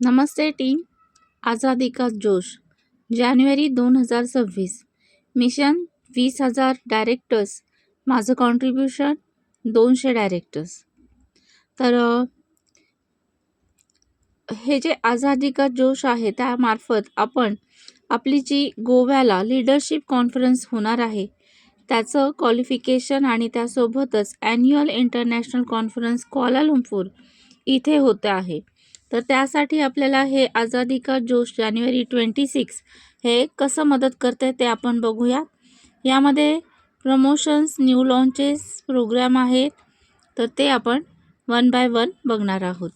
नमस्ते team. आझादी का जोश. जानेवारी दोन हजार सव्वीस. मिशन वीस हजार डायरेक्टर्स. माझं कॉन्ट्रीब्युशन दोनशे डायरेक्टर्स. तर हे जे आझादी का जोश आहे त्यामार्फत आपण आपली जी गोव्याला लिडरशिप कॉन्फरन्स होणार आहे त्याचं क्वालिफिकेशन आणि त्यासोबतच ॲन्युअल इंटरनॅशनल कॉन्फरन्स क्वालालंपूर इथे होतं आहे. तर त्यासाठी आपल्याला हे आझादी का जोश जानेवारी ट्वेंटी सिक्स हे कसं मदत करते ते आपण बघूया. यामध्ये प्रमोशन्स न्यू लॉन्चेस प्रोग्राम आहेत. तर ते आपण वन बाय वन बघणार आहोत.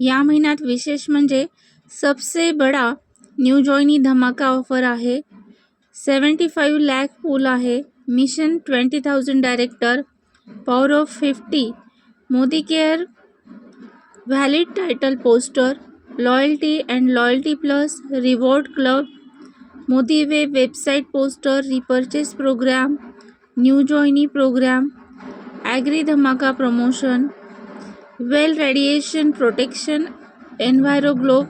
या महिन्यात विशेष म्हणजे सबसे बडा न्यू जॉईनी धमाका ऑफर आहे. सेवन्टी फाईव्ह लॅक पूल आहे. Mission twenty thousand director power of fifty Modi care valid title poster loyalty and loyalty plus reward club Modi way website poster repurchase program new joinee program agri dhamaka promotion well radiation protection enviro globe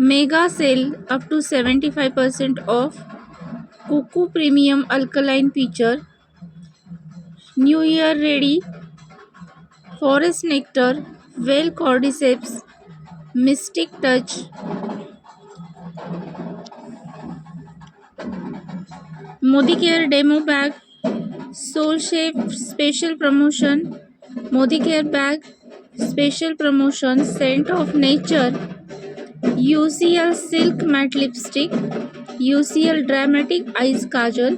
mega sale up to seventy five percent off cuckoo premium alkaline feature new year ready forest nectar well cordyceps mystic touch Modicare demo bag soul shape special promotion Modicare bag special promotion scent of nature U C L silk matte lipstick U C L dramatic eyes kajal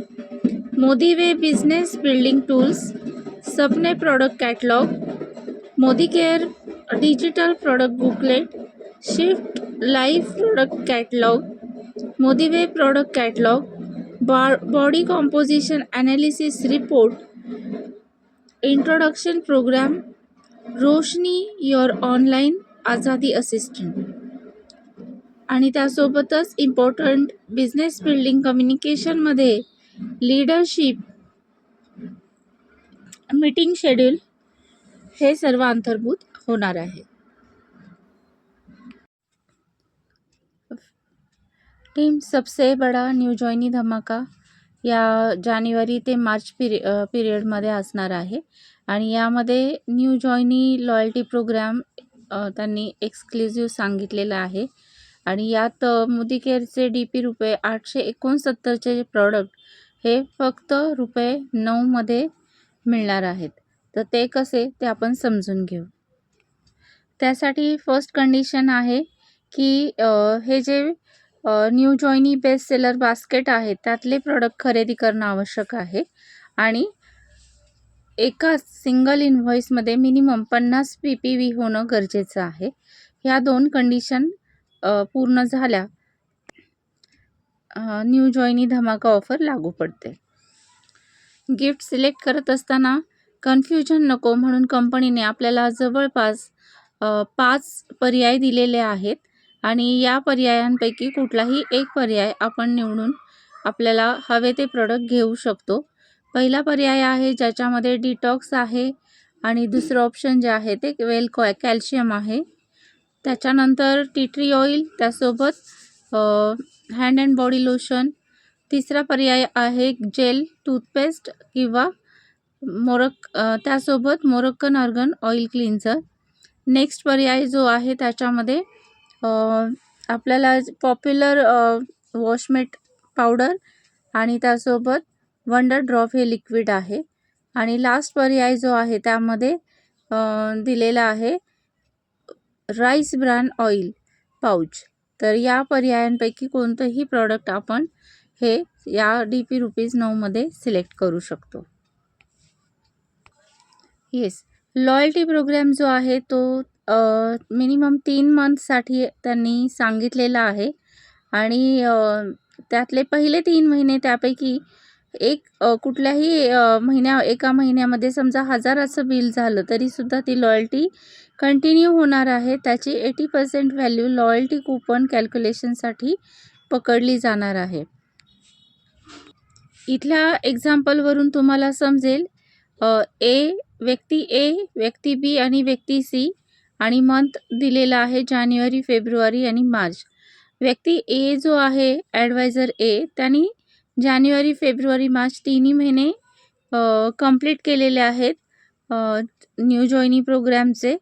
Modi way business building tools Sapne product catalog Modi care digital product booklet shift life product catalog Modi way product product catalog body composition analysis report introduction program Roshni your online Azadi assistant. आणि त्यासोबतच important business building कम्युनिकेशनमध्ये leadership meeting schedule हे सर्व अंतर्भूत होणार आहे. Team सबसे बडा न्यू जॉईनी धमाका या जानेवारी ते मार्च पिरि पिरियडमध्ये असणार आहे. आणि यामध्ये न्यू जॉईनी लॉयल्टी प्रोग्राम त्यांनी एक्सक्लुझिव्ह सांगितलेलं आहे. आणि यात मोदी केअरचे डी पी रुपये आठशे एकोणसत्तरचे जे प्रॉडक्ट हे फक्त रुपये नऊमध्ये मिळणार आहेत. तर ते कसे ते आपण समजून घेऊ. त्यासाठी फर्स्ट कंडिशन आहे की हे जे new joinee best seller basket आहे त्यातले प्रोडक्ट खरेदी करणं आवश्यक आहे. आणि एका सिंगल इन्व्हॉइसमध्ये मिनिमम पन्नास पी पी व्ही होणं गरजेचं आहे. ह्या दोन कंडिशन पूर्ण झाल्या न्यू जॉईनी धमाका ऑफर लागू पडते. गिफ्ट सिलेक्ट करत असताना कन्फ्युजन नको म्हणून कंपनीने आपल्याला जवळपास पाच पर्याय दिलेले आहेत आणि या पर्यायांपैकी कुठलाही एक पर्याय आपण निवडून आपल्याला हवे ते प्रोडक्ट घेऊ शकतो. पहिला पर्याय आहे ज्याच्यामध्ये डिटॉक्स आहे आणि दुसरं ऑप्शन जे आहे ते वेल कॉ कॅल्शियम आहे. त्याच्यानंतर टी ट्री ऑइल त्यासोबत हँड अँड बॉडी लोशन तिसरा पर्याय आहे जेल टूथपेस्ट किंवा मोरक त्यासोबत Moroccan argan oil cleanser next पर्याय जो आहे त्याच्यामध्ये आपल्याला पॉप्युलर वॉशमेट पावडर आणि त्यासोबत वंडर ड्रॉप हे लिक्विड आहे. आणि लास्ट पर्याय जो आहे त्यामध्ये दिलेला आहे राईस ब्रॅन ऑइल पाऊच तर या पर्यायांपैकी कोणतंही प्रॉडक्ट आपण हे या डी पी रुपीज नऊमध्ये सिलेक्ट करू शकतो. येस लॉयल्टी प्रोग्राम जो आहे तो मिनिमम तीन मंथसाठी त्यांनी सांगितलेला आहे. आणि त्यातले पहिले तीन महिने त्यापैकी एक कुठल्याही महिन्या एका महिन्यामध्ये समजा हजाराचं बिल झालं तरीसुद्धा ती लॉयल्टी कंटिन्यू होणार आहे. त्याची eighty percent value loyalty coupon कॅल्क्युलेशनसाठी पकडली जाणार आहे. इथल्या एक्झाम्पलवरून तुम्हाला समजेल ए व्यक्ती ए व्यक्ती बी आणि व्यक्ती सी आणि मंथ दिलेला आहे जानेवारी फेब्रुवारी आणि मार्च. व्यक्ती ए जो आहे ॲडवायझर ए त्यांनी जानेवारी फेब्रुवारी मार्च तिन्ही महिने कंप्लीट केलेले आहेत न्यू जॉईनी प्रोग्रॅमचे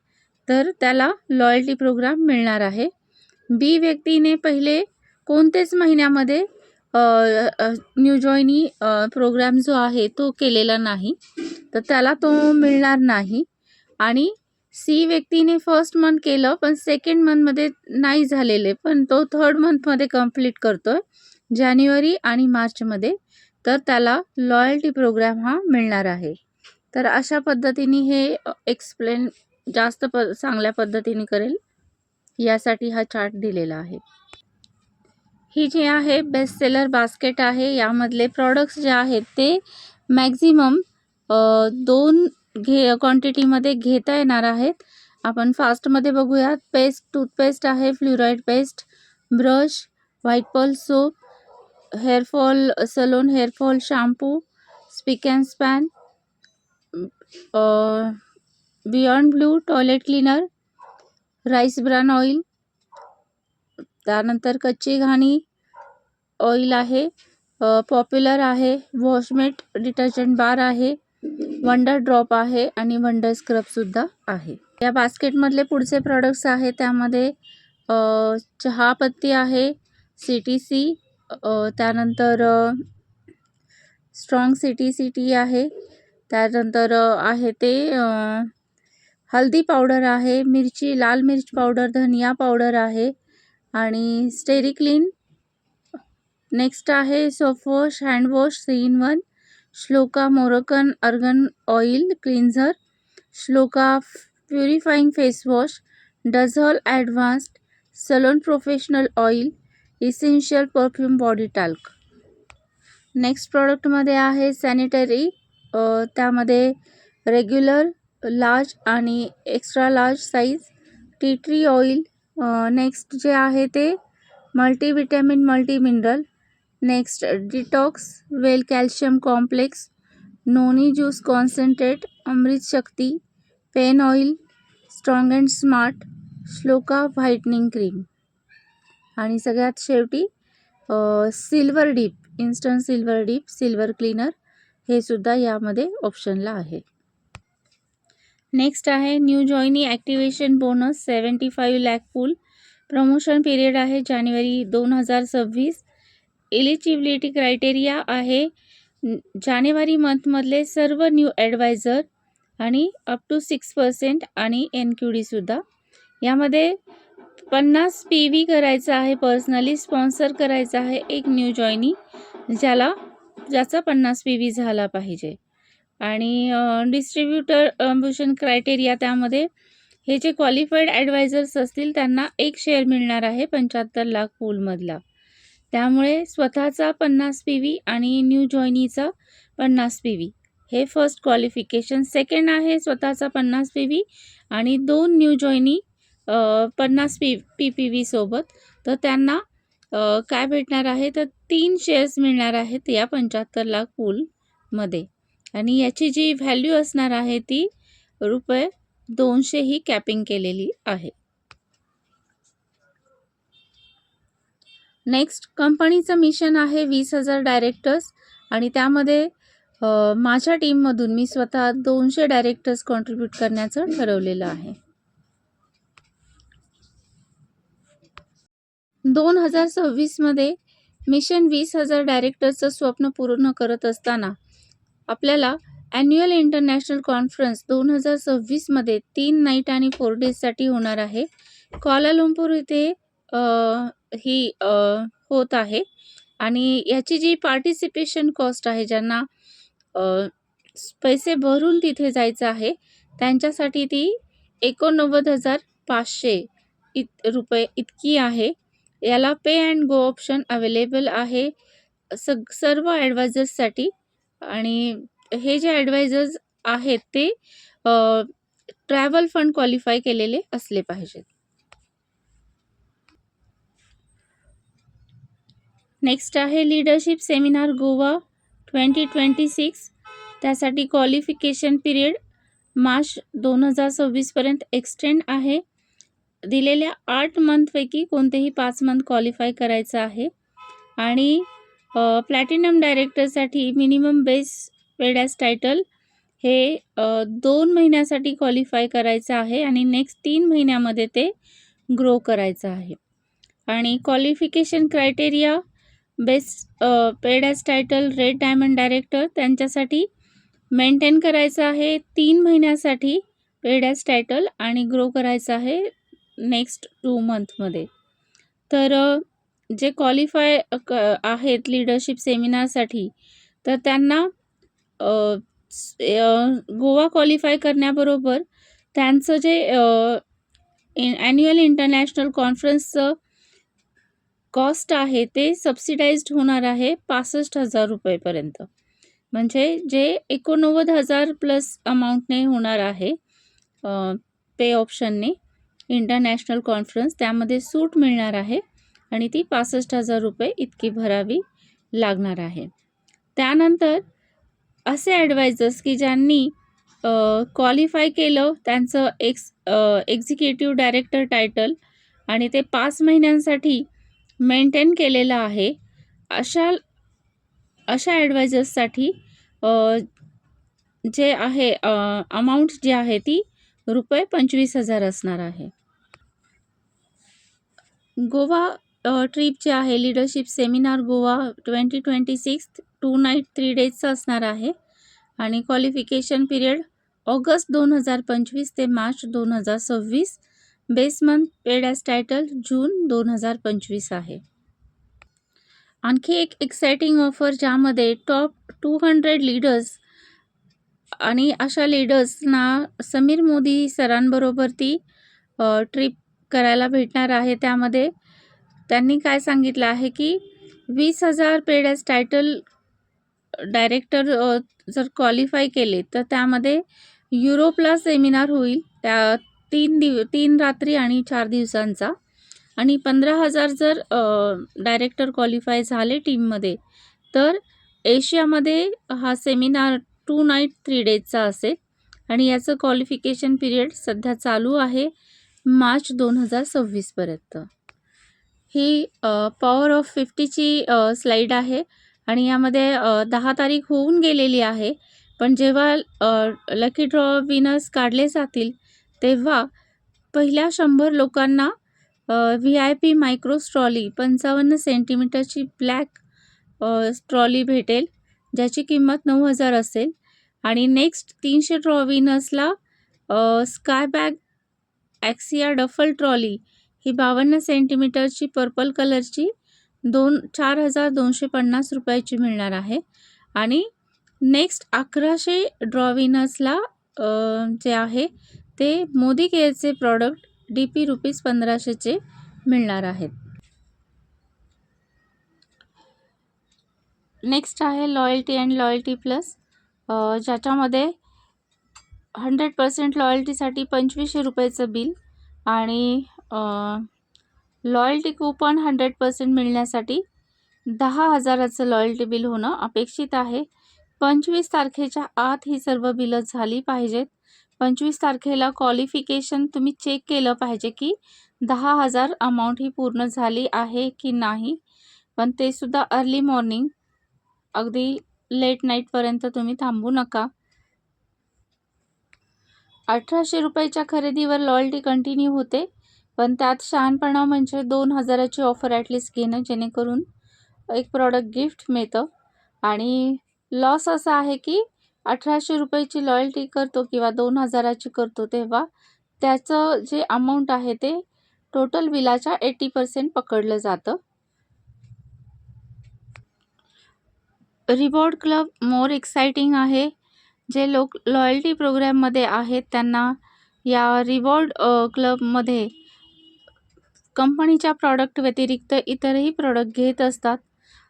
तर त्याला लॉयल्टी प्रोग्राम मिळणार आहे. बी व्यक्तीने पहिले कोणतेच महिन्यामध्ये न्यू जॉईनी प्रोग्राम जो आहे तो केलेला नाही. तर त्याला तो मिळणार नाही. आणि सी व्यक्तीने फर्स्ट मंथ केलं पण सेकंड मंथमध्ये नाही झालेले. पण तो थर्ड मंथमध्ये कंप्लीट आहे जानेवारी आणि मार्चमध्ये तर त्याला लॉयल्टी प्रोग्राम हा मिळणार आहे. तर अशा पद्धतीने हे एक्सप्लेन जास्त प चांगल्या पद्धतीने करेल. यासाठी हा चार्ट दिलेला आहे. ही जी आहे बेस्ट सेलर बास्केट आहे यामधले प्रॉडक्ट्स जे आहेत ते मॅक्झिमम दोन घे क्वांटिटीमध्ये घेता येणार आहेत. आपण फास्टमध्ये बघूयात पेस्ट टूथपेस्ट आहे fluoride paste brush white Paul soap hairfall salon hairfall shampoo spic and span beyond blue toilet cleaner rice bran oil त्यानंतर कच्ची घाणी ऑइल आहे पॉप्युलर आहे वॉशमेट डिटर्जंट बार आहे वंडर ड्रॉप आहे आणि वंडर स्क्रबसुद्धा आहे. या बास्केटमधले पुढचे प्रॉडक्ट्स आहे त्यामध्ये चहापत्ती आहे सी टी सी त्यानंतर strong C T C T आहे त्यानंतर आहे ते हल्दी पावडर आहे मिरची लाल मिर्च पावडर धनिया पावडर आहे आणि स्टेरी क्लीन नेक्स्ट आहे soft wash handwash three in one Shloka Moroccan argan oil cleanser Shloka purifying facewash dazzle advanced salon professional oil essential perfume body talc next प्रॉडक्टमध्ये आहे सॅनिटरी त्यामध्ये रेग्युलर लार्ज आणि extra large size tea tree oil next जे आहे ते multivitamin multimineral next detox well calcium complex noni juice concentrate Amrit Shakti pain oil strong and smart Shloka whitening cream आणि सगळ्यात शेवटी silver deep instant silver deep silver cleaner हे सुद्धा यामध्ये ऑप्शनला आहे. नेक्स्ट आहे new joinee activation bonus seventy five lakh full promotion period आहे जानेवारी दोन हजार सव्वीस. इलिजिबिलिटी क्रायटेरिया आहे जानेवारी मंथमधले सर्व न्यू ॲडवायझर आणि अप टू सिक्स पर्सेंट आणि एन क्यू डीसुद्धा यामध्ये पन्नास पी व्ही करायचं आहे पर्सनली स्पॉन्सर करायचं आहे एक न्यू जॉईनी ज्याला ज्याचा पन्नास पी व्ही झाला पाहिजे. आणि डिस्ट्रीब्युटर अम्ब्युशन क्रायटेरिया त्यामध्ये हे जे क्वालिफाईड ॲडवायझर्स असतील त्यांना एक शेअर मिळणार आहे पंच्याहत्तर लाख पूलमधला त्यामुळे स्वतःचा पन्नास पी व्ही आणि न्यू जॉईनीचा पन्नास पी व्ही हे फर्स्ट क्वालिफिकेशन सेकंड आहे स्वतःचा पन्नास पी व्ही आणि दोन न्यू जॉईनी पन्नास पी पी पी व्ही सोबत. तर त्यांना काय भेटणार आहे? तर तीन शेअर्स मिळणार आहेत या पंच्याहत्तर लाख पूलमध्ये आणि याची जी व्हॅल्यू असणार आहे ती रुपये दोनशे ही कॅपिंग केलेली आहे. नेक्स्ट कंपनीचं मिशन आहे वीस हजार डायरेक्टर्स आणि त्यामध्ये माझ्या टीममधून मी स्वतः दोनशे डायरेक्टर्स कॉन्ट्रीब्यूट करण्याचं ठरवलेलं आहे. दोन हजार सव्वीसमध्ये मिशन वीस हजार डायरेक्टर्सचं स्वप्न पूर्ण करत असताना आपल्याला ॲन्युअल इंटरनॅशनल कॉन्फरन्स दोन हजार सव्वीसमध्ये तीन नाईट आणि फोर डेजसाठी होणार आहे. कॉलालंपूर इथे ही होत आहे. आणि याची जी पार्टिसिपेशन कॉस्ट आहे ज्यांना पैसे भरून तिथे जायचं आहे त्यांच्यासाठी ती एकोणनव्वद हजार पाचशे इत रुपये इतकी आहे. याला pay and go option available आहे. सग सर्व ॲडवायझर्ससाठी आणि हे जे ॲडवायझर्स आहेत ते ट्रॅव्हल फंड क्वालिफाय केलेले असले पाहिजेत. नेक्स्ट आहे leadership seminar Goa twenty twenty six त्यासाठी क्वालिफिकेशन पिरियड मार्च दोन हजार सव्वीसपर्यंत एक्सटेंड आहे. दिलेल्या आठ मंथपैकी कोणतेही पाच मंथ क्वालिफाय करायचं आहे. आणि प्लॅटिनम डायरेक्टरसाठी मिनिमम बेस पेड टायटल हे दोन महिन्यासाठी क्वालिफाय करायचं आहे आणि नेक्स्ट तीन महिन्यामध्ये ते ग्रो करायचं आहे. आणि qualification criteria best paid as title red diamond director त्यांच्यासाठी मेंटेन करायचं आहे तीन महिन्यासाठी पेडॅस टायटल आणि ग्रो करायचं आहे नेक्स्ट टू मंथमध्ये तर जे क्वालिफाय क आहेत लिडरशिप सेमिनारसाठी तर त्यांना गोवा क्वालिफाय करण्याबरोबर त्यांचं जे ॲन्युअल इंटरनॅशनल कॉन्फरन्सचं कॉस्ट आहे ते सबसिडाइज्ड होणार आहे पासष्ट हजार रुपयेपर्यंत. म्हणजे जे एकोणनव्वद हजार प्लस अमाऊंटने होणार आहे पे ऑप्शनने इंटरनॅशनल कॉन्फरन्स त्यामध्ये सूट मिळणार आहे आणि ती पासष्ट हजार रुपये इतकी भरावी लागणार आहे. त्यानंतर असे ॲडवायझर्स की ज्यांनी क्वालिफाय केलं त्यांचं एक्स एक्झिक्युटिव्ह डायरेक्टर टायटल आणि ते पाच महिन्यांसाठी मेंटेन केलेलं आहे अशा अशा ॲडवायजर्ससाठी जे आहे अमाऊंट जी आहे ती रुपये पंचवीस हजार असणार आहे. गोवा ट्रिप जे आहे leadership seminar Goa twenty twenty six two night three डेजचं असणार आहे. आणि क्वालिफिकेशन पिरियड ऑगस्ट दोन हजार पंचवीस ते मार्च दोन हजार सव्वीस. Base month paid as title June दोन हजार पंचवीस आहे. आणखी एक एक्सायटिंग ऑफर ज्यामध्ये टॉप टू हंड्रेड लीडर्स आणि अशा लीडर्सना समीर मोदी सरांबरोबर ती ट्रिप करायला भेटणार आहे. त्यामध्ये त्यांनी काय सांगितलं आहे की वीस हजार पेड ॲज टायटल डायरेक्टर जर क्वालिफाय केले तर त्यामध्ये युरोपला सेमिनार होईल. त्या तीन दिव तीन रात्री आणि चार दिवसांचा. आणि पंधरा हजार जर डायरेक्टर क्वालिफाय झाले टीममध्ये तर एशियामध्ये हा सेमिनार टू नाईट थ्री डेजचा असेल. आणि याचं क्वालिफिकेशन पिरियड सध्या चालू आहे मार्च दोन हजार सव्वीसपर्यंत ही पॉवर ऑफ फिफ्टीची स्लाईड आहे आणि यामध्ये दहा तारीख होऊन गेलेली आहे. पण जेव्हा लकी ड्रॉ विनर्स काढले जातील तेव्हा पहिल्या शंभर लोकांना V I P micro strolley पंचावन्न सेंटीमीटरची ब्लॅक स्ट्रॉली भेटेल ज्याची किंमत नऊ हजार असेल. आणि नेक्स्ट तीनशे draw विनर्सला sky bag Axia duffle trolley ही बावन्न सेंटीमीटरची पर्पल कलरची दोन चार हजार दोनशे पन्नास रुपयाची मिळणार आहे. आणि नेक्स्ट अकराशे ड्रॉविनर्सला जे आहे ते मोदी केअरचे प्रॉडक्ट डी पी रुपीज पंधराशेचे मिळणार आहेत. नेक्स्ट आहे लॉयल्टी अँड लॉयल्टी प्लस. ज्याच्यामध्ये हंड्रेड पर्सेंट लॉयल्टीसाठी पंचवीसशे रुपयाचं बिल आणि लॉयल्टी कूपन हंड्रेड पर्सेंट मिळण्यासाठी दहा हजाराचं लॉयल्टी बिल होणं अपेक्षित आहे. पंचवीस तारखेच्या आत ही सर्व बिलं झाली पाहिजेत. पंचवीस तारखेला क्वालिफिकेशन तुम्ही चेक केलं पाहिजे की दहा हजार अमाऊंट ही पूर्ण झाली आहे की नाही. पण ते सुद्धा अर्ली मॉर्निंग अगदी लेट नाईटपर्यंत तुम्ही थांबू नका. अठराशे रुपयाच्या खरेदीवर लॉयल्टी कंटिन्यू होते. पण त्यात शहाणपणा म्हणजे दोन हजाराची ऑफर ॲटलिस्ट घेणं जेणेकरून एक प्रॉडक्ट गिफ्ट मिळतं. आणि लॉस असा आहे की अठराशे रुपयाची लॉयल्टी करतो किंवा दोन हजाराची करतो तेव्हा त्याचं जे अमाऊंट आहे ते टोटल बिलाच्या एटी पर्सेंट पकडलं जातं. रिवॉर्ड क्लब मोर एक्साइटिंग आहे. जे लोक लॉयल्टी प्रोग्रॅममध्ये आहेत त्यांना या रिवॉर्ड क्लबमध्ये कंपनीच्या प्रॉडक्ट व्यतिरिक्त इतरही प्रॉडक्ट घेत असतात.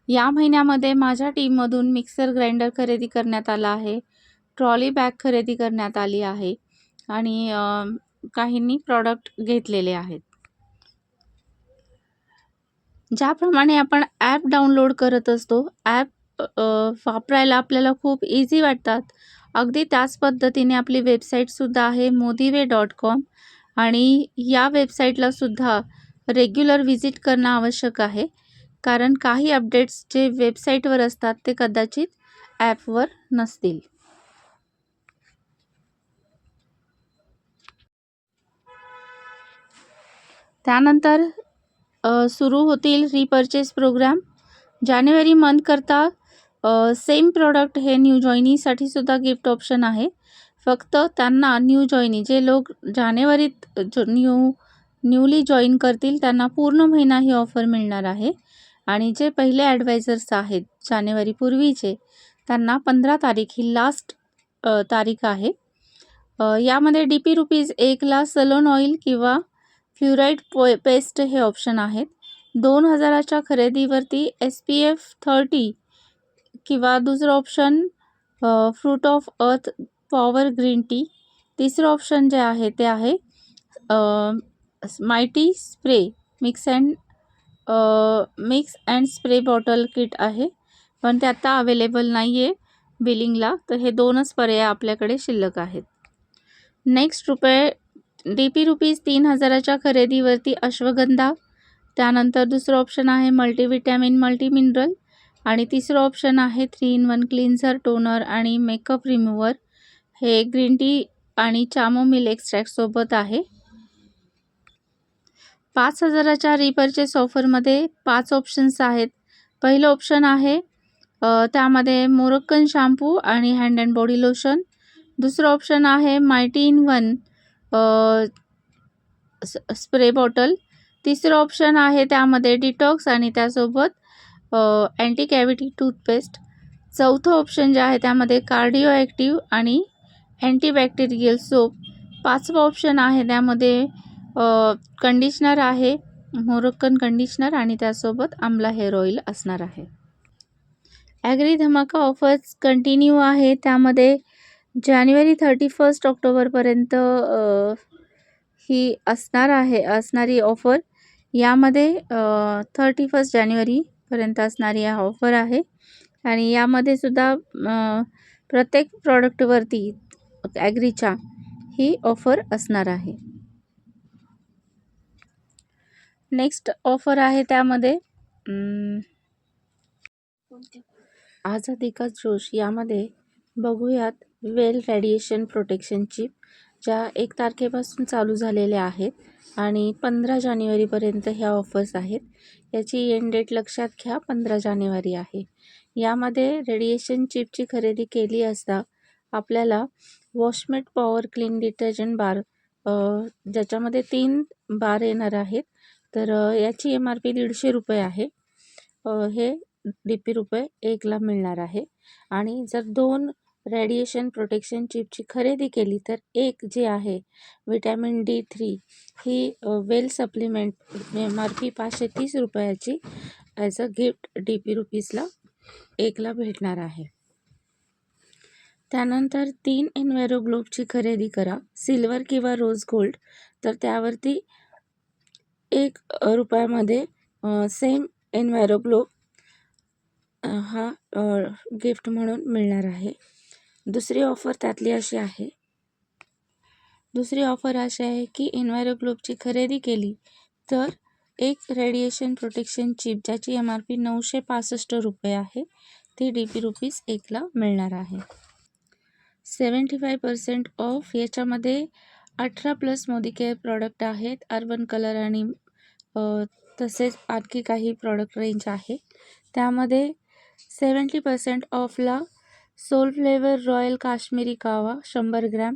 या महिन्यामध्ये माझ्या टीममधून मिक्सर ग्राइंडर खरेदी करण्यात आला आहे. ट्रॉली बॅग खरेदी करण्यात आली आहे. आणि काहींनी प्रॉडक्ट घेतलेले आहेत. ज्याप्रमाणे आपण ॲप डाउनलोड करत असतो ॲप वापरायला आपल्याला खूप इझी वाटतात. अगदी त्याच पद्धतीने आपली वेबसाईटसुद्धा आहे मोदीवे डॉट कॉम आणि या वेबसाईटलासुद्धा रेग्युलर व्हिजिट करणं आवश्यक आहे. कारण काही अपडेट्स जे वेबसाईटवर असतात ते कदाचित ॲपवर नसतील. त्यानंतर सुरू होतील रिपर्चेस प्रोग्राम जानेवारी मंथकरता सेम प्रॉडक्ट हे न्यू जॉईनीसाठी सुद्धा गिफ्ट ऑप्शन आहे. फक्त त्यांना न्यू जॉईनी जे लोक जानेवारीत जो न्यू न्यूली जॉईन करतील त्यांना पूर्ण महिना ही ऑफर मिळणार आहे. आणि जे पहिले ॲडवायझर्स आहेत जानेवारीपूर्वीचे त्यांना पंधरा तारीख ही लास्ट तारीख आहे. यामध्ये डी पी रुपीज एकला सलोन ऑइल किंवा फ्युराईड पो पेस्ट हे ऑप्शन आहेत. दोन हजाराच्या खरेदीवरती एस पी एफ थर्टी किंवा दुसरं option fruit of earth power green tea तिसरं ऑप्शन जे आहे ते आहे mighty spray mix and mix and spray bottle kit आहे. पण ते आता अवेलेबल नाही आहे बिलिंगला तर हे दोनच पर्याय आपल्याकडे शिल्लक आहेत. नेक्स्ट रुपये डी पी रुपीज तीन हजाराच्या खरेदीवरती अश्वगंधा. त्यानंतर दुसरं ऑप्शन आहे मल्टीविटॅमिन मल्टी मिनरल आणि तिसरं ऑप्शन आहे three in one cleanser toner आणि मेकअप रिमूव्हर हे ग्रीन टी आणि चामोमिल एक्स्ट्रॅक्टसोबत आहे. पाच हजाराच्या रिपर्चेस ऑफरमध्ये पाच ऑप्शन्स आहेत. पहिलं ऑप्शन आहे त्यामध्ये मोरक्कन शॅम्पू आणि हँड अँड बॉडी लोशन दुसरं ऑप्शन आहे mighty in one spray bottle तिसरं ऑप्शन आहे त्यामध्ये डिटॉक्स आणि त्यासोबत अँटी कॅव्हिटी टूथपेस्ट चौथं ऑप्शन जे आहे त्यामध्ये कार्डिओ ॲक्टिव्ह आणि अँटीबॅक्टेरियल सोप पाचवं ऑप्शन आहे त्यामध्ये कंडिशनर आहे मोरक्कन कंडिशनर आणि त्यासोबत आमला हेअर ऑइल असणार आहे. ॲग्री धमाका ऑफर्स कंटिन्यू आहे त्यामध्ये जानेवारी थर्टी फर्स्ट ऑक्टोबरपर्यंत ही असणार आहे असणारी ऑफर. यामध्ये थर्टी फर्स्ट जानेवारीपर्यंत असणारी हा ऑफर आहे. आणि यामध्ये सुद्धा प्रत्येक प्रॉडक्टवरती ॲग्रीच्या ही ऑफर असणार आहे. नेक्स्ट ऑफर आहे त्यामध्ये. आझादी का जोश यामध्ये बघूयात वेल रेडिएशन प्रोटेक्शन चिप ज्या एक तारखेपासून चालू झालेल्या आहेत आणि पंधरा जानेवारीपर्यंत ह्या ऑफर्स आहेत. याची एंड डेट लक्षात घ्या पंधरा जानेवारी आहे. यामध्ये रेडिएशन चिपची खरेदी केली असता आपल्याला washmate power clean detergent bar ज्याच्यामध्ये तीन बार येणार आहेत. तर याची एम आर पी दीडशे रुपये आहे. हे डी पी रुपये एकला मिळणार आहे. आणि जर दोन रेडिएशन प्रोटेक्शन चिपची खरेदी केली तर एक जे आहे विटॅमिन डी थ्री ही well supplement M R P पाचशे तीस रुपयाची as a gift D P रुपीजला एकला भेटणार आहे. त्यानंतर तीन इन्व्हेरो ग्लोबची खरेदी करा. सिल्वर किंवा रोज गोल्ड तर त्यावरती एक रुपयामध्ये सेम एन्व्हायरो ग्लोब हा गिफ्ट म्हणून मिळणार आहे. दुसरी ऑफर त्यातली अशी आहे. दुसरी ऑफर अशी आहे की इन्व्हायरो ग्लोबची खरेदी केली तर एक रेडिएशन प्रोटेक्शन चिप ज्याची एम आर पी नऊशे पासष्ट रुपये आहे ती डी पी रुपीज एकला मिळणार आहे. सेवन्टी फाय पर्सेंट ऑफ याच्यामध्ये अठरा प्लस मोदी केअर प्रॉडक्ट आहेत अर्बन कलर आणि तसेच आणखी काही प्रॉडक्ट रेंज आहे. त्यामध्ये seventy percent ऑफला soul flavour royal Kashmiri kahwa शंभर ग्रॅम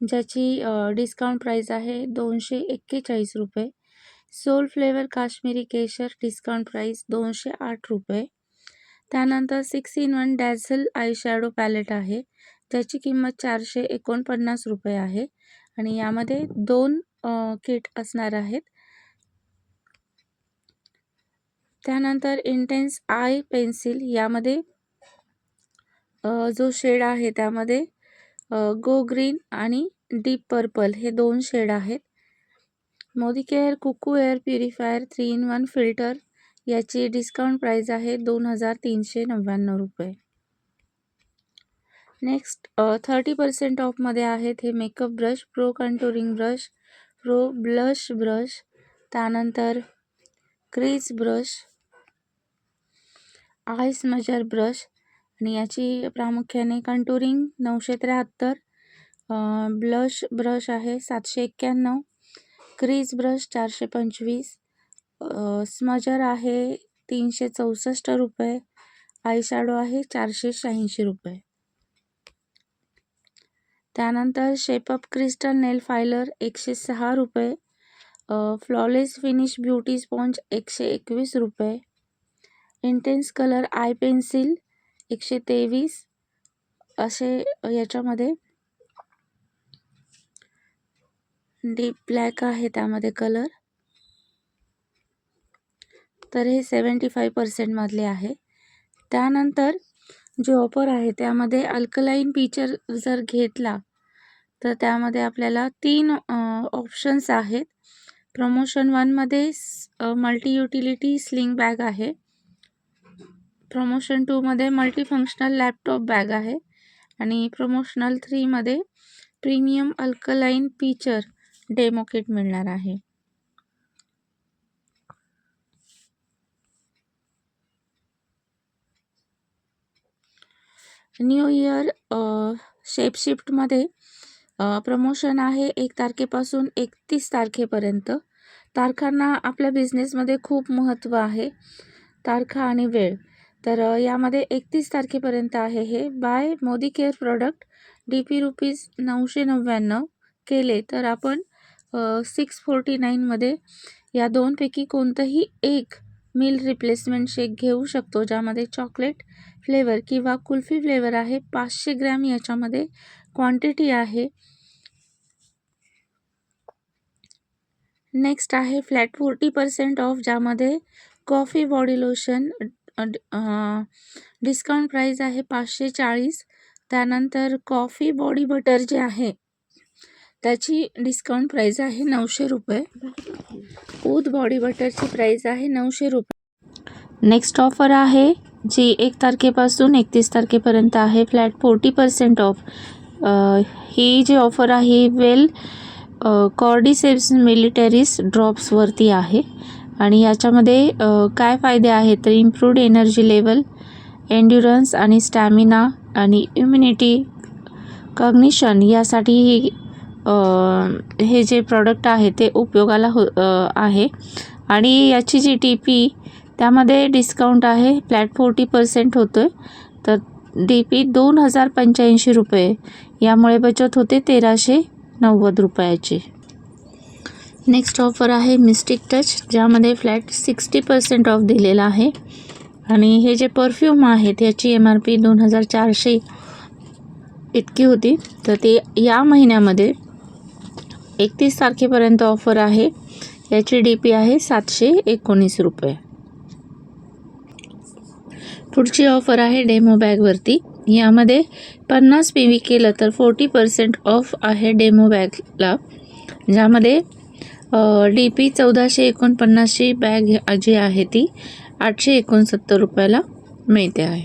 ज्याची डिस्काउंट प्राईस आहे दोनशे एक्केचाळीस रुपये. सोल फ्लेवर काश्मीरी केशर डिस्काउंट प्राईस दोनशे आठ रुपये. त्यानंतर six in one dazzle eye shadow palette आहे त्याची किंमत चारशे एकोणपन्नास रुपये आहे. आणि यामध्ये दोन किट असणार आहेत. त्यानंतर इंटेन्स आय पेन्सिल यामध्ये जो शेड आहे त्यामध्ये गो ग्रीन आणि डीप पर्पल हे दोन शेड आहेत. Modi care cuckoo air purifier three in one filter याची डिस्काउंट प्राईज आहे दोन हजार तीनशे नव्याण्णव रुपये. नेक्स्ट थर्टी पर्सेंट ऑफमध्ये आहेत हे makeup brush pro contouring brush pro blush brush त्यानंतर crease brush eye smudger brush आणि याची प्रामुख्याने कंटुरिंग नऊशे त्र्याहत्तर ब्लश ब्रश आहे सातशे एक्क्याण्णव क्रीज ब्रश चारशे पंचवीस स्मजर आहे तीनशे चौसष्ट रुपये आयशॅडो आहे चारशे शहाऐंशी रुपये. त्यानंतर शेपअप क्रिस्टल नेल फायलर एकशे सहा रुपये फ्लॉलेस फिनिश ब्युटी स्पॉन्ज एकशे एकवीस रुपये इंटेन्स कलर आय पेन्सिल एकशे तेवीस असे याच्यामध्ये डीप ब्लॅक आहे त्यामध्ये कलर तर हे सेवन्टी फाईव्ह पर्सेंटमधले आहे. त्यानंतर जे ऑफर आहे त्यामध्ये अल्कलाईन पिक्चर जर घेतला तर त्यामध्ये आपल्याला तीन ऑप्शन्स आहेत. प्रमोशन वनमध्ये मल्टी युटिलिटी स्लिंग बॅग आहे. प्रमोशन टूमध्ये मल्टीफंक्शनल लॅपटॉप बॅग आहे. आणि promotional थ्रीमध्ये premium alkaline feature demo kit मिळणार आहे. न्यू इयर शेपशिफ्टमध्ये प्रमोशन आहे एक तारखेपासून एकतीस तारखेपर्यंत. तारखांना आपल्या बिझनेसमध्ये खूप महत्त्व आहे. तारखा आणि वेळ. तर यामध्ये एकतीस तारखेपर्यंत आहे हे. Buy Modi care product D P rupees नऊशे नव्याण्णव केले तर आपण सिक्स फोर्टी नाईनमध्ये या दोनपैकी कोणतंही एक मिल रिप्लेसमेंट शेक घेऊ शकतो ज्यामध्ये चॉकलेट फ्लेवर किंवा कुल्फी फ्लेवर आहे. पाचशे ग्रॅम याच्यामध्ये क्वांटिटी आहे. नेक्स्ट आहे फ्लॅट फोर्टी पर्सेंट ऑफ ज्यामध्ये coffee body lotion discount price आहे पाचशे चाळीस. त्यानंतर कॉफी बॉडी बटर जे आहे त्याची डिस्काउंट प्राईस आहे नऊशे रुपये. ऊद बॉडी बटरची प्राईस आहे नऊशे रुपये. नेक्स्ट ऑफर आहे जी एक तारखेपासून एकतीस तारखेपर्यंत आहे फ्लॅट फोर्टी पर्सेंट ऑफ ही जी ऑफर आहे वेल कॉर्डिसेप्स मिलिटरीज ड्रॉप्सवरती आहे. आणि याच्यामध्ये काय फायदे आहेत तर इम्प्रूव्ड एनर्जी लेवल एन्ड्युरन्स आणि स्टॅमिना आणि इम्युनिटी कग्निशन यासाठी ही हे जे प्रॉडक्ट आहे ते उपयोगाला हो आहे. आणि याची जी टी पी त्यामध्ये डिस्काउंट आहे फ्लॅट फोर्टी पर्सेंट होतो आहे तर डी पी दोन हजार पंच्याऐंशी रुपये. यामुळे बचत होते तेराशे नव्वद रुपयाची. नेक्स्ट ऑफर आहे मिस्टिक टच ज्यामध्ये फ्लॅट सिक्स्टी पर्सेंट ऑफ दिलेला आहे. आणि हे जे परफ्यूम आहेत याची एम आर पी दोन हजार चारशे इतकी होती. तर ते या महिन्यामध्ये एकतीस तारखेपर्यंत ऑफर आहे. याची डी पी आहे सातशे एकोणीस रुपये. पुढची ऑफर आहे डेमो बॅगवरती यामध्ये पन्नास पी वी केलं तर फोर्टी पर्सेंट ऑफ आहे डेमो बॅगला ज्यामध्ये डी पी चौदाशे एकोणपन्नासची बॅग जी आहे ती आठशे एकोणसत्तर रुपयाला मिळते आहे.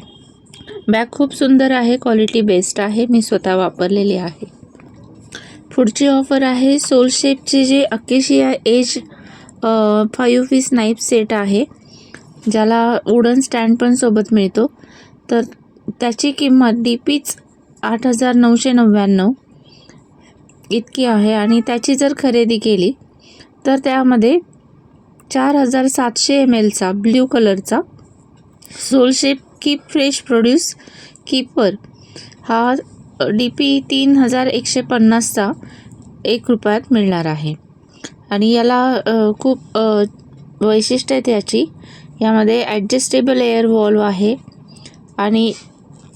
बॅग खूप सुंदर आहे क्वालिटी बेस्ट आहे मी स्वतः वापरलेली आहे. पुढची ऑफर आहे सोल शेपची जी acacia edge five piece knife set आहे ज्याला वुडन स्टँड पण सोबत मिळतो. तर त्याची किंमत डी पीच आठ हजार नऊशे नव्याण्णव इतकी आहे आणि त्याची जर खरेदी केली तर त्यामध्ये चार हजार सातशे एम एलचा ब्ल्यू कलरचा soul shape keep fresh produce keeper हा डी पी तीन हजार एकशे पन्नासचा एक रुपयात मिळणार आहे. आणि याला खूप वैशिष्ट्य आहेत याची यामध्ये ॲडजस्टेबल एअर वॉल्व आहे. आणि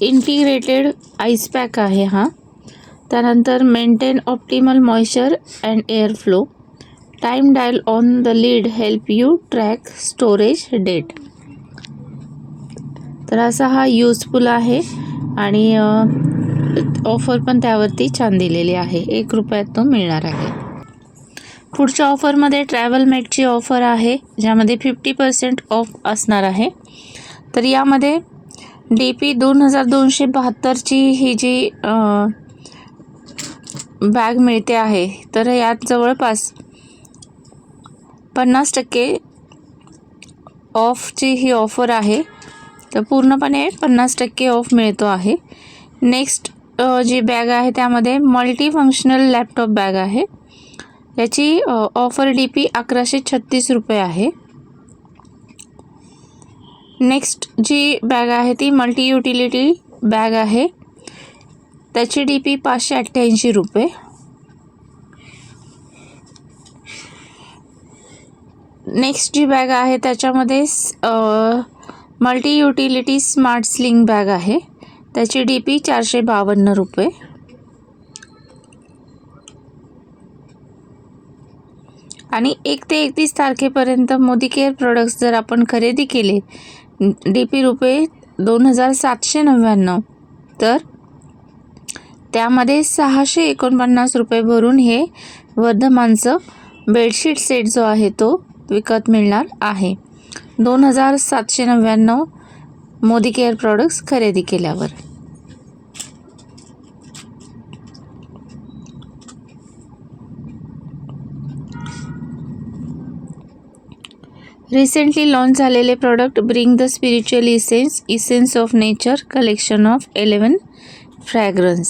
इंटिग्रेटेड आईस पॅक आहे हा. त्यानंतर maintain optimal moisture and air flow time dial on the lid help you track storage date तर असा हा यूजफुल आहे आणि ऑफर पण त्यावरती छान दिलेली आहे. एक रुपयात तो मिळणार आहे. पुढच्या ऑफरमध्ये ट्रॅव्हल मेटची ऑफर आहे ज्यामध्ये फिफ्टी पर्सेंट ऑफ असणार आहे. तर यामध्ये डी पी दोन हजार दोनशे बहात्तरची ही जी बॅग मिळते आहे तर यात जवळपास पन्नास टक्के ऑफची ही ऑफर आहे. तर पूर्णपणे पन्नास टक्के ऑफ मिळतो आहे. नेक्स्ट जी बॅग आहे त्यामध्ये मल्टी फंक्शनल लॅपटॉप बॅग आहे. याची ऑफर डी पी अकराशे छत्तीस रुपये आहे. नेक्स्ट जी बॅग आहे ती मल्टी युटिलिटी बॅग आहे. त्याची डी पी पाचशे अठ्ठ्याऐंशी रुपये. नेक्स्ट जी बॅग आहे त्याच्यामध्ये multi utility smart sling bag आहे. त्याची डी पी चारशे बावन्न रुपये. आणि एक ते एकतीस तारखेपर्यंत मोदी केअर प्रोडक्ट्स जर आपण खरेदी केले डी पी रुपये दोन हजार सातशे नव्याण्णव. तर त्यामध्ये सहाशे एकोणपन्नास रुपये भरून हे वर्धमानचं बेडशीट सेट जो आहे तो विकत मिळणार आहे. दोन हजार सातशे नव्याण्णव मोदी केअर प्रॉडक्ट्स खरेदी केल्यावर. रिसेंटली लॉन्च झालेले product bring the spiritual essence essence of nature collection of eleven fragrance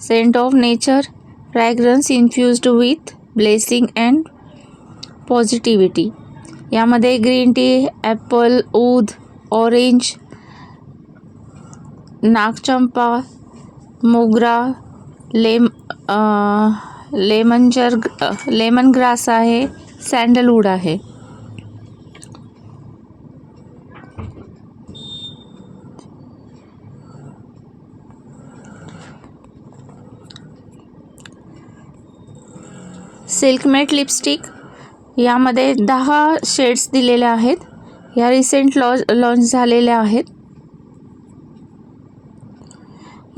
scent of nature fragrance infused with blessing and positivity यामध्ये green tea apple ऊद orange Nagchampa, mogra लेम लेमनजर लेमन ग्रास आहे सँडलवूड आहे. Silk matte lipstick यामध्ये दहा shades दिलेल्या आहेत. ह्या recent law launch झालेल्या आहेत.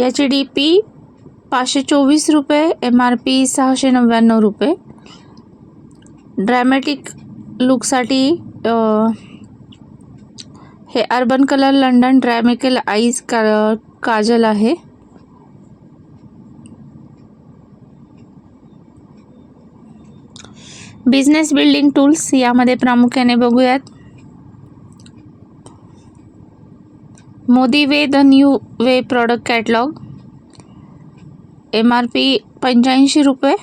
याची डी पी पाचशे चोवीस रुपये एम आर पी सहाशे नव्याण्णव रुपये. ड्रॅमॅटिक लुकसाठी हे urban colour London dramatic eyes का काजल आहे. बिझनेस बिल्डिंग टूल्स यामध्ये प्रामुख्याने बघूयात. Modi way the new way product catalog. M R P पंच्याऐंशी रुपये.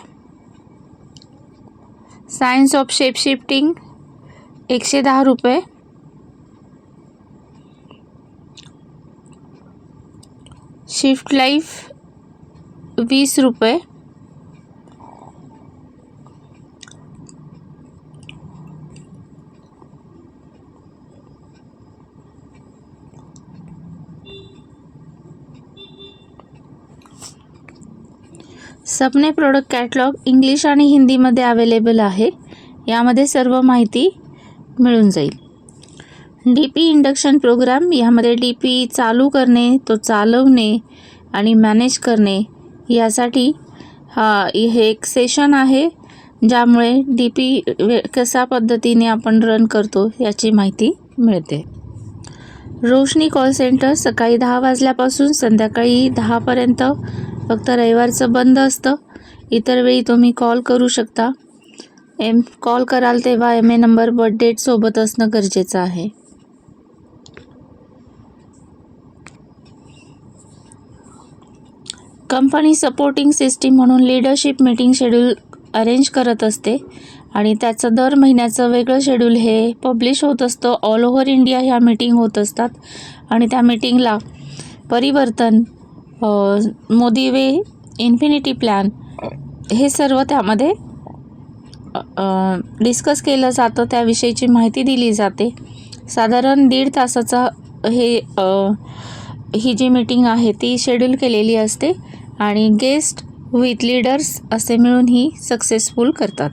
सायन्स ऑफ शेप शिफ्टिंग एकशे दहा रुपये. शिफ्ट लाईफ वीस रुपये. सपने प्रोडक्ट कॅटलॉग इंग्लिश आणि हिंदीमध्ये अवेलेबल आहे. यामध्ये सर्व माहिती मिळून जाईल. डी पी इंडक्शन प्रोग्राम यामध्ये डी पी चालू करणे तो चालवणे आणि मॅनेज करणे यासाठी हा हे एक सेशन आहे ज्यामुळे डी पी कशा पद्धतीने आपण रन करतो याची माहिती मिळते. रोशनी कॉल सेंटर सकाळी दहा वाजल्यापासून संध्याकाळी दहापर्यंत फक्त रविवारचं बंद असतं. इतर वेळी तुम्ही कॉल करू शकता. एम कॉल कराल तेव्हा M A number birth date सोबत असणं गरजेचं आहे. कंपनी सपोर्टिंग सिस्टीम म्हणून लीडरशिप मीटिंग शेड्यूल अरेंज करत असते आणि त्याचं दर महिन्याचं वेगळं शेड्यूल हे पब्लिश होत असतं. ऑल ओव्हर इंडिया ह्या मीटिंग होत असतात. आणि त्या मीटिंगला परिवर्तन मोदी वे इन्फिनिटी प्लॅन हे सर्व त्यामध्ये डिस्कस केलं जातं. त्याविषयीची माहिती दिली जाते. साधारण दीड तासाचा हे ही जी मीटिंग आहे ती शेड्यूल केलेली असते. आणि गेस्ट विथ लीडर्स असे मिळून ही सक्सेसफुल करतात.